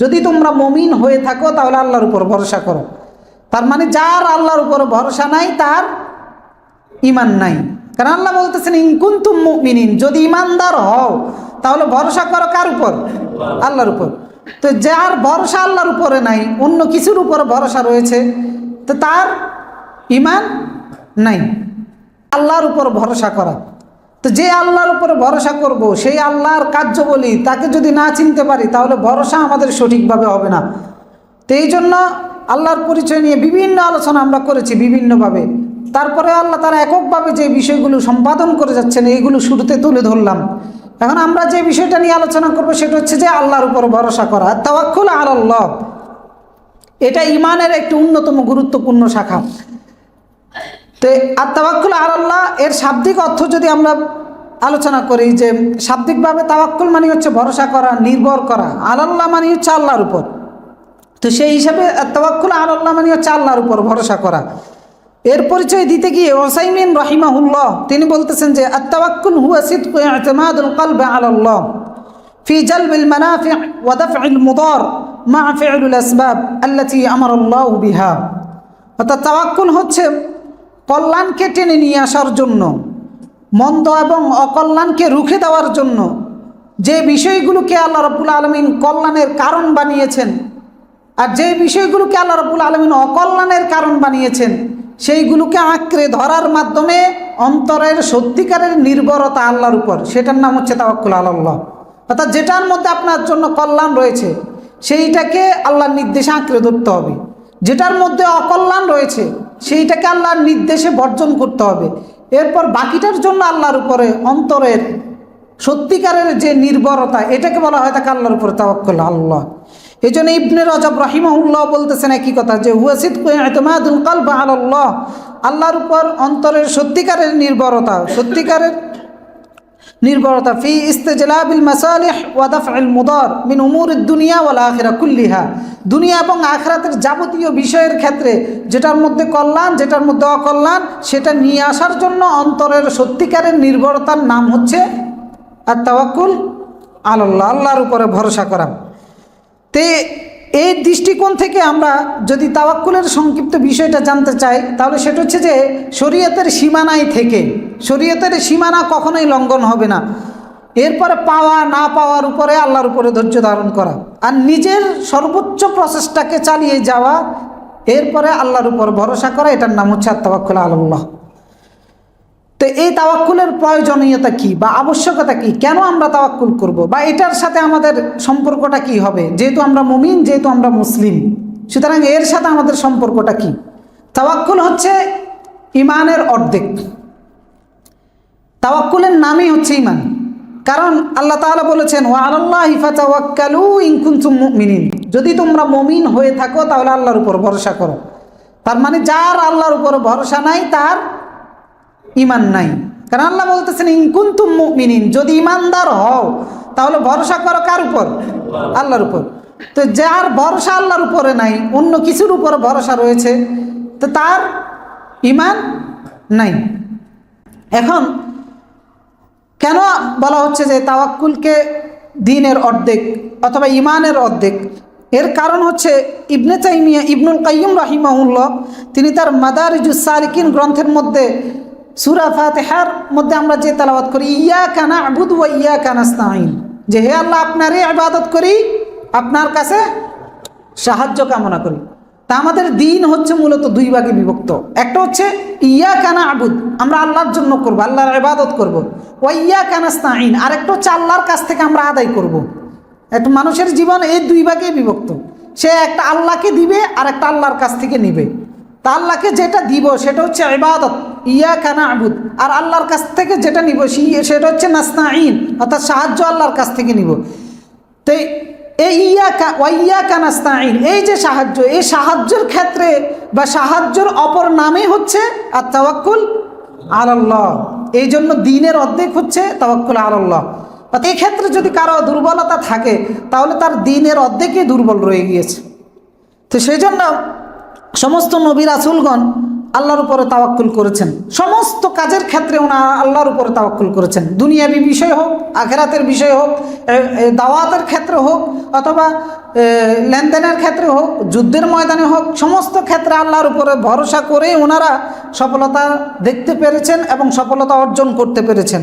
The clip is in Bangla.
যদি তোমরা মমিন হয়ে থাকো, তাহলে আল্লাহর উপর ভরসা করো। তার মানে যার আল্লাহর উপর ভরসা নাই, তার ইমান নাই। কারণ আল্লাহ বলতেছেন ইনকুন তুম মিনিন যদি ইমানদার হও, তাহলে ভরসা করো কার উপর? আল্লাহর উপর। তো যার ভরসা আল্লাহর উপরে নাই, অন্য কিছুর উপরে ভরসা রয়েছে, তো তার ইমান নাই। আল্লাহর উপর ভরসা করা। তো যে আল্লাহর উপরে ভরসা করব, সেই আল্লাহর কার্য বলি তাকে যদি না চিনতে পারি, তাহলে ভরসা আমাদের সঠিকভাবে হবে না। তো এই জন্য আল্লাহর পরিচয় নিয়ে বিভিন্ন আলোচনা আমরা করেছি বিভিন্নভাবে। তারপরে আল্লাহ তারা এককভাবে যে বিষয়গুলো সম্পাদন করে যাচ্ছেন, এইগুলো শুরুতে তুলে ধরলাম। এখন আমরা যে বিষয়টা নিয়ে আলোচনা করব, সেটা হচ্ছে যে আল্লাহর উপর ভরসা করা। তাওয়াক্কুল আল্লাহ এটা ইমানের একটি অন্যতম গুরুত্বপূর্ণ শাখা। তো আর আর আল্লাহ এর শাব্দিক অর্থ যদি আমরা আলোচনা করি যে শাব্দিকভাবে তাওয়াক্কুল মানে হচ্ছে ভরসা করা, নির্ভর করা। আল্লাহ মানে হচ্ছে আল্লাহর উপর। তো সেই হিসাবে তাওয়াক্কুল আল্লাহ মানে হচ্ছে আল্লাহর উপর ভরসা করা। এর পরিচয় দিতে গিয়ে ওসাইমিন রহিমাহুল্লাহ, তিনি বলতেছেন যে আত্তাওয়াক্কুল হুয়া সিদ্ক ইতিমাদুল কলবে ফিজাল ফি জালবিল মানাফি ওয়া দাফইল মুদার মা ফিউল আসবাব আল্লাতি আমারাল্লাহু বিহা। অর্থাৎ তাওয়াক্কুল হচ্ছে কল্যাণকে টেনে নিয়ে আসার জন্য, মন্দ এবং অকল্যাণকে রুখে দেওয়ার জন্য, যে বিষয়গুলোকে আল্লাহ রব্বুল আলমিন কল্যাণের কারণ বানিয়েছেন আর যে বিষয়গুলোকে আল্লাহ রব্বুল আলমিন অকল্যাণের কারণ বানিয়েছেন, সেইগুলোকে আঁকড়ে ধরার মাধ্যমে অন্তরের সত্যিকারের নির্ভরতা আল্লাহর উপর। সেটার নাম হচ্ছে তাওয়াক্কুল আল্লাহ অর্থাৎ যেটার মধ্যে আপনার জন্য কল্যাণ রয়েছে, সেইটাকে আল্লাহর নির্দেশে আঁকড়ে ধরতে হবে। যেটার মধ্যে অকল্যাণ রয়েছে, সেইটাকে আল্লাহর নির্দেশে বর্জন করতে হবে। এরপর বাকিটার জন্য আল্লাহর উপরে অন্তরের সত্যিকারের যে নির্ভরতা, এটাকে বলা হয় তাকে আল্লাহর উপরে তাওয়াক্কুল, আল্লাহ। এই জন্য ইবনে রজব রহিমাহুল্লাহ বলতেছেন একই কথা যে হুয়াসিদ এতমাদুল কালবা আল্লাহ আল্লাহর উপর অন্তরের সত্যিকারের নির্ভরতা, সত্যিকারের নির্ভরতা ফি ইস্তেজলাবিল মাসালিহ ওয়াদাফআল মুদার মিন উমুর দুনিয়া ওয়াল আখিরা কুল্লিহা। দুনিয়া এবং আখরাতের যাবতীয় বিষয়ের ক্ষেত্রে যেটার মধ্যে কল্যাণ, যেটার মধ্যে অকল্যাণ, সেটা নিয়ে আসার জন্য অন্তরের সত্যিকারের নির্ভরতার নাম হচ্ছে আর তাওয়াক্কুল আল্লাহ আল্লাহর উপরে ভরসা করা। তে এই দৃষ্টিকোণ থেকে আমরা যদি তাওয়াক্কুলের সংক্ষিপ্ত বিষয়টা জানতে চাই, তাহলে সেটা হচ্ছে যে শরীয়তের সীমানায় থেকে, শরীয়তের সীমানা কখনোই লঙ্ঘন হবে না। এরপরে পাওয়া, না পাওয়ার উপরে আল্লাহর উপরে ধৈর্য ধারণ করা। আর নিজের সর্বোচ্চ প্রচেষ্টাকে চালিয়ে যাওয়া, এরপরে আল্লাহর উপর ভরসা করা, এটার নাম হচ্ছে আত্মাবাক্কুল আল্লাহ তো এই তাওয়াক্কুলের প্রয়োজনীয়তা কি বা আবশ্যকতা কি? কেন আমরা তাওয়াক্কুল করব? বা এটার সাথে আমাদের সম্পর্কটা কি হবে? যেহেতু আমরা মুমিন, যেহেতু আমরা মুসলিম, সুতরাং এর সাথে আমাদের সম্পর্কটা কি? তাওয়াক্কুল হচ্ছে ইমানের অর্ধেক। তাওয়াক্কুলের নামই হচ্ছে ইমান। কারণ আল্লাহ তাআলা বলেছেন ও আল্লাহ হিফাতাওয়াক্কালু ইনকুনতুম মুমিনিন। যদি তোমরা মুমিন হয়ে থাকো, তাহলে আল্লাহর উপর ভরসা করো। তার মানে যার আল্লাহর উপর ভরসা নাই, তার ইমান নাই। কারণ আল্লাহ বলতেছেন ইনকুন্তুম মুমিনিন যদি ইমানদার হও, তাহলে ভরসা করো কার উপর? আল্লাহর উপর। তো যার ভরসা আল্লাহর উপরে নাই, অন্য কিছুর উপরে ভরসা রয়েছে, তো তার ইমান নাই। এখন কেন বলা হচ্ছে যে তাওয়াক্কুলকে দিনের অর্ধেক অথবা ইমানের অর্ধেক? এর কারণ হচ্ছে ইবনে তাইমিয়া, ইবনুল কাইয়ুম রাহিমাহুল্লাহ, তিনি তার মাদারিজুস সালিকিন গ্রন্থের মধ্যে সুরা ফাতেহার মধ্যে আমরা যে তালাবাত করি ইয়া কানা আবুদ ও ইয়া কানাস্তাইন যে হে আল্লাহ, আপনারই ইবাদত করি, আপনার কাছে সাহায্য কামনা করি। তা আমাদের দিন হচ্ছে মূলত দুই ভাগে বিভক্ত। একটা হচ্ছে ইয়া কানা আবুদ আমরা আল্লাহর জন্য করব, আল্লাহর ইবাদত করব। ও ইয়া কানাস্তাইন আরেকটা হচ্ছে, আল্লাহর কাছ থেকে আমরা আদায় করব। একটা মানুষের জীবন এই দুই ভাগে বিভক্ত। সে একটা আল্লাহকে দিবে আর একটা আল্লাহর কাছ থেকে নিবে। তা আল্লাহকে যেটা দিব সেটা হচ্ছে ইবাদত ইয়া কানা আবুদ আর আল্লাহর কাছ থেকে যেটা নিব সেটা হচ্ছে নাস্তা আইন অর্থাৎ সাহায্য আল্লাহর কাছ থেকে নিব। তো এই ইয়া কা ওয়াইয়া কানাস্তা আইন এই যে সাহায্য, এই সাহায্যের ক্ষেত্রে বা সাহায্যের অপর নামই হচ্ছে আর তাওয়াক্কুল আল্লাহ এই জন্য দিনের অর্ধেক হচ্ছে তাওয়াক্কুল আল্লাহ এই ক্ষেত্রে যদি কারও দুর্বলতা থাকে, তাহলে তার দিনের অর্ধেকই দুর্বল রয়ে গিয়েছে। তো সেই জন্য সমস্ত নবী রাসুলগণ আল্লাহর উপরে তাওয়াক্কুল করেছেন। সমস্ত কাজের ক্ষেত্রে ওনারা আল্লাহর উপরে তাওয়াক্কুল করেছেন। দুনিয়াবি বিষয় হোক, আখেরাতের বিষয় হোক দাওয়াতের ক্ষেত্রে হোক, অথবা লেনদেনের ক্ষেত্রে হোক, যুদ্ধের ময়দানে হোক, সমস্ত ক্ষেত্রে আল্লাহর উপরে ভরসা করে ওনারা সফলতা দেখতে পেরেছেন এবং সফলতা অর্জন করতে পেরেছেন।